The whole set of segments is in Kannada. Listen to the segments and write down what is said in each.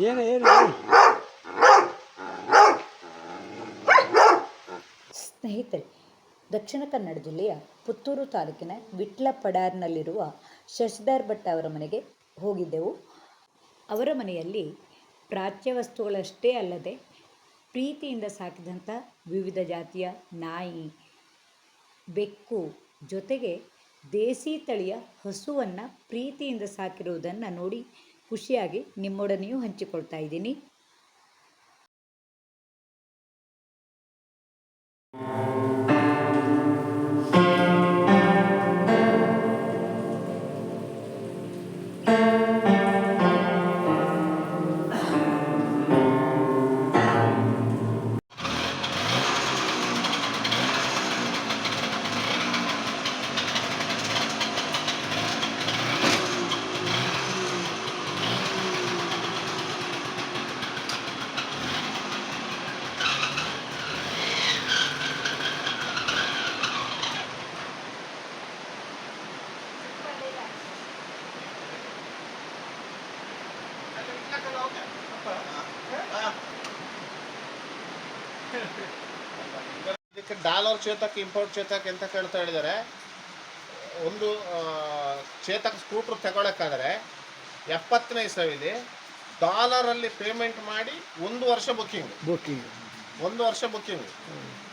ಏನು ಏನು? ಸ್ನೇಹಿತರೆ, ದಕ್ಷಿಣ ಕನ್ನಡ ಜಿಲ್ಲೆಯ ಪುತ್ತೂರು ತಾಲೂಕಿನ ವಿಟ್ಲ ಪಡಾರ್ನಲ್ಲಿರುವ ಶಶಿಧರ್ ಭಟ್ ಅವರ ಮನೆಗೆ ಹೋಗಿದ್ದೆವು ಅವರ ಮನೆಯಲ್ಲಿ ಪ್ರಾಚ್ಯ ವಸ್ತುಗಳಷ್ಟೇ ಅಲ್ಲದೆ ಪ್ರೀತಿಯಿಂದ ಸಾಕಿದಂಥ ವಿವಿಧ ಜಾತಿಯ ನಾಯಿ, ಬೆಕ್ಕು ಜೊತೆಗೆ ದೇಸಿ ತಳಿಯ ಹಸುವನ್ನು ಪ್ರೀತಿಯಿಂದ ಸಾಕಿರುವುದನ್ನು ನೋಡಿ ಖುಷಿಯಾಗಿ ನಿಮ್ಮೊಡನೆಯೂ ಹಂಚಿಕೊಳ್ತಾ ಇದ್ದೀನಿ. ಇದಕ್ಕೆ ಡಾಲರ್ ಚೇತಕ್ ಇಂಪೋರ್ಟ್ ಚೇತಕ್ ಅಂತ ಕೇಳ್ತಾ ಹೇಳಿದರೆ ಒಂದು ಚೇತಕ್ ಸ್ಕೂಟ್ರ್ ತಗೊಳಕ್ಕಾದರೆ ಎಪ್ಪತ್ತನೇ ಇಸವಿಲಿ ಡಾಲರಲ್ಲಿ ಪೇಮೆಂಟ್ ಮಾಡಿ ಒಂದು ವರ್ಷ ಬುಕ್ಕಿಂಗ್ ಬುಕ್ಕಿಂಗ್ ಒಂದು ವರ್ಷ ಬುಕ್ಕಿಂಗ್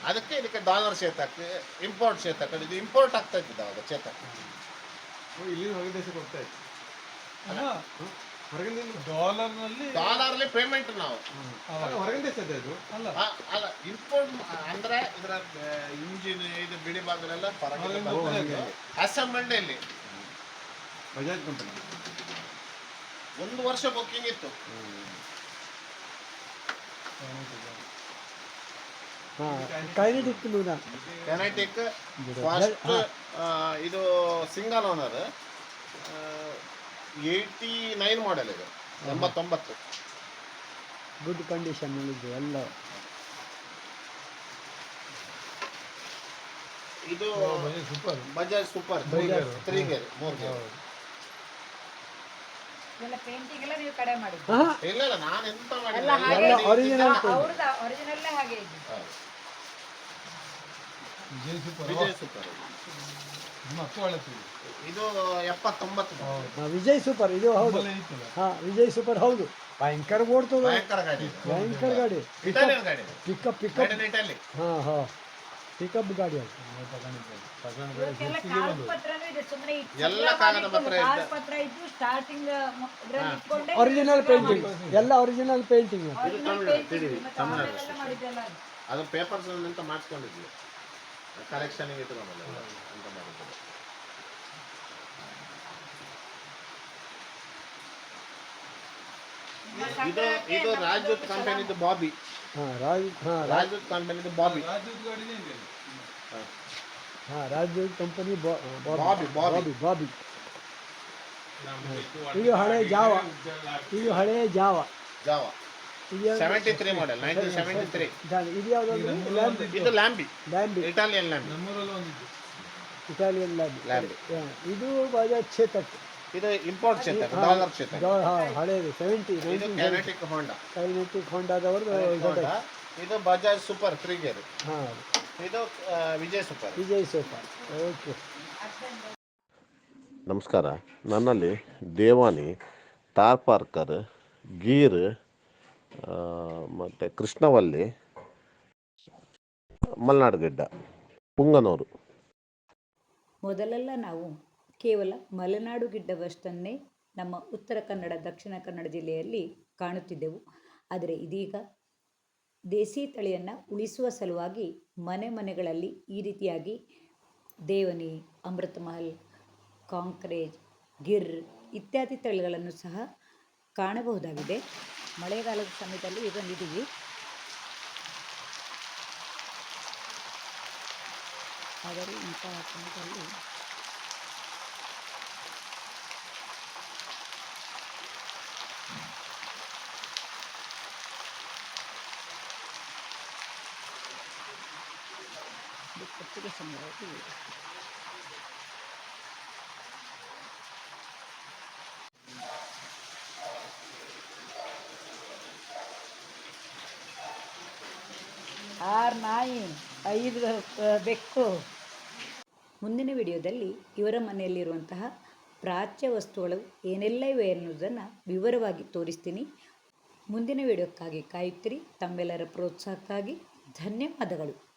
ಅದಕ್ಕೆ ಇದಕ್ಕೆ ಡಾಲರ್ ಚೇತಕ್ ಇಂಪೋರ್ಟ್ ಚೇತಕ್ ಇದು ಇಂಪೋರ್ಟ್ ಆಗ್ತಾ ಇದ್ದಿದ್ದು ಅವಾಗ ಚೇತಕ್ ಇಲ್ಲಿ ಹೊರಗೆ ದೇಶಕ್ಕೆ ಹೋಗ್ತಾ ಇತ್ತು. ಹೊರಗಿನ ಡಾಲರ್ನಲ್ಲಿ ಡಾಲರ್ಲಿ ಪೇಮೆಂಟ್ ನಾವು. ಹೊರಗಿನ ದೇಶದ ಇದು ಅಲ್ಲ. ಅಲ್ಲ ಇಂಪೋರ್ಟ್ ಅಂದ್ರೆ ಇದರ ಇಂಜಿನ್ ಇದು ಬಿಡಿ ಭಾಗನೆಲ್ಲ ಅಸೆಂಬ್ಲಿ ಇಲ್ಲಿ ಬಜಾಜ್ ಕಂಪನಿ ಒಂದು ವರ್ಷ ಬುಕ್ಕಿಂಗ್ ಇತ್ತು. ಕೈನೆಟಿಕ್ ನೂನ ಕೆನೆಟಿಕ್ ಫಸ್ಟ್ ಇದು single owner eighty nine model ಇದೆ. ಎಂಬತ್ತೊಂಬತ್ತು. ಗುಡ್ ಕಂಡೀಷನ್ ಇದು ಎಲ್ಲ. ಇದು super Bajaj super. Three gear ಮೂರು ಗೇರ್ ಎಲ್ಲ ಪೇಂಟಿಂಗ್ ಎಲ್ಲ ನೀವು ಕಡೆ ಮಾಡಿದ್ದು. ಇಲ್ಲ ಇಲ್ಲ ನಾನು ಎಂತ ಮಾಡಿದ್ದೆ? ಮಾಡಿಲ್ಲ ಹಾಗೆ ಇದೆ. Vijay super Vijay super. ನಿಮ್ಮ ಅಕ್ಕ ಒಳ್ಳೆ ಇದು ಎಪ್ಪತ್ತೊಂಬತ್ತು. ಹಾಂ ವಿಜಯ್ ಸೂಪರ್ ಇದು ಹೌದು. ಇತ್ತಲ್ಲ ಹಾಂ ವಿಜಯ್ ಸೂಪರ್ ಹೌದು. ಭಯಂಕರ ಓಡ್ತು ಭಯಂಕರ ಗಾಡಿ. ಇದು. ಭಯಂಕರ ಗಾಡಿ. ಇಟಾಲಿಯನ್ ಗಾಡಿ. ಇದು. ಪಿಕಪ್ ಪಿಕಪ್ ಹಾ ಹಾ Italy. ಹಾಂ ಹಾಂ. ಪಿಕಪ್ ಗಾಡಿ ಅದು. ಇವಕ್ಕೆಲ್ಲ ಕಾಗದಪತ್ರನೂ ಇದೆ ಸುಮ್ಮನೆ ಎಲ್ಲ ಕಾಗದಪತ್ರ ಇದೆ. ಕಾಗದಪತ್ರ ಇದ್ದು ಸ್ಟಾರ್ಟಿಂಗ್ ಇದ್ರಲ್ಲಿ ಇಟ್ಕೊಂಡೆ. ಒರಿಜಿನಲ್ ಪೇಂಟಿಂಗ್ ಎಲ್ಲ ಒರಿಜಿನಲ್ ಪೇಂಟಿಂಗ್ original painting. ಮತ್ತೆ ಆಮೇಲೆಲ್ಲ ಮಾಡಿದ್ದೆಲ್ಲ ಅದು. ಅದು ಪೇಪರ್ಸ್ ಅಂತ ಮಾಡಿಸ್ಕೊಂಡಿದ್ವಿ. ಕಲೆಕ್ಷನ್ಗೆ ಇಟ್ಕೊಂಡಲ್ಲ ಅಂತ ಮಾಡಿದ್ರು ಇದು ಇದು ರಾಜದೂತ್ ಕಂಪನಿದು ಬಾಬಿ ಹಾಂ ರಾಜ್ ಹಾಂ ರಾಜ್ ರಾಜದೂತ್ ಕಂಪನಿದು ಬಾಬಿ ರಾಜ್ಯದ ಗಾಡಿನೇ ಇದೆ ಹಾಂ Raj company Bobby, Bobby. Bobby Bobby ಇದು ಹಳೆ ಜಾವ ಇದು ಹಳೆ ಜಾವ ಜಾವ ಇದು seventy three model nineteen seventy three. ಇದು ಯಾವುದೋ ಇದು ಲ್ಯಾಂಬಿ ಲ್ಯಾಂಬಿ ಇಟಾಲಿಯನ್ ಲ್ಯಾಂಬಿ ನಮ್ಮೂರಲ್ಲಿ ಒಂದಿತ್ತು ಇಟಾಲಿಯನ್ ಲ್ಯಾಂಬಿ ಇದು ಬಜಾಜ್ ಚೇತಕ್ ಇದು ಇಂಪೋರ್ಟ್ ಚೇತಕ್ ಡಾಲರ್ ಚೇತಕ್ ಹಳೇದು ಸೆವೆಂಟಿ ಇದು ಕ್ಯಾನೆಟಿಕ್ ಹೋಂಡಾ ಕೈನೆಟಿಕ್ ಹೊಂಡಾದವ್ರದ್ದು ಹೋಂಡಾ ಇದು ಬಜಾಜ್ ಸೂಪರ್ ತ್ರೀ ಗೇರ್ ಹಾಂ. ಇದು Vijay super Vijay super okay ನಮಸ್ಕಾರ. ನನ್ನಲ್ಲಿ ದೇವಾನಿ ತಾರ್ ಪಾರ್ಕರ್ ಗೀರ್ ಮತ್ತು ಕೃಷ್ಣವಲ್ಲಿ ಮಲೆನಾಡುಗಡ್ಡ, ಪುಂಗನೂರು. ಮೊದಲೆಲ್ಲ ನಾವು ಕೇವಲ ಮಲೆನಾಡು ಗಿಡ್ಡವಷ್ಟನ್ನೇ ನಮ್ಮ ಉತ್ತರ ಕನ್ನಡ, ದಕ್ಷಿಣ ಕನ್ನಡ ಜಿಲ್ಲೆಯಲ್ಲಿ ಕಾಣುತ್ತಿದ್ದೆವು. ಆದರೆ ಇದೀಗ ದೇಸಿ ತಳಿಯನ್ನು ಉಳಿಸುವ ಸಲುವಾಗಿ ಮನೆ ಮನೆಗಳಲ್ಲಿ ಈ ರೀತಿಯಾಗಿ ದೇವನಿ, ಅಮೃತಮಹಲ್, ಕಾಂಕ್ರೇಜ್, ಗಿರ್ ಇತ್ಯಾದಿ ತಳಿಗಳನ್ನು ಸಹ ಕಾಣಬಹುದಾಗಿದೆ. ಮಳೆಗಾಲದ ಸಮಯದಲ್ಲಿ ಈಗ ಬಂದಿದ್ದೀವಿ ಆದರೆ ಇಂಥ ಸಮಯದಲ್ಲಿ ಕೊಟ್ಟಿಗೆ ಸಂಗ್ರಹಕ್ಕೆ ಆರು ನಾಯಿ, ಐದು ಬೆಕ್ಕು. ಮುಂದಿನ ವಿಡಿಯೋದಲ್ಲಿ ಇವರ ಮನೆಯಲ್ಲಿರುವಂತಹ ಪ್ರಾಚ್ಯ ವಸ್ತುಗಳು ಏನೆಲ್ಲ ಇವೆ ಎನ್ನುವುದನ್ನು ವಿವರವಾಗಿ ತೋರಿಸ್ತೀನಿ. ಮುಂದಿನ ವಿಡಿಯೋಕ್ಕಾಗಿ ಕಾಯುತ್ತಿರಿ. ತಮ್ಮೆಲ್ಲರ ಪ್ರೋತ್ಸಾಹಕ್ಕಾಗಿ ಧನ್ಯವಾದಗಳು.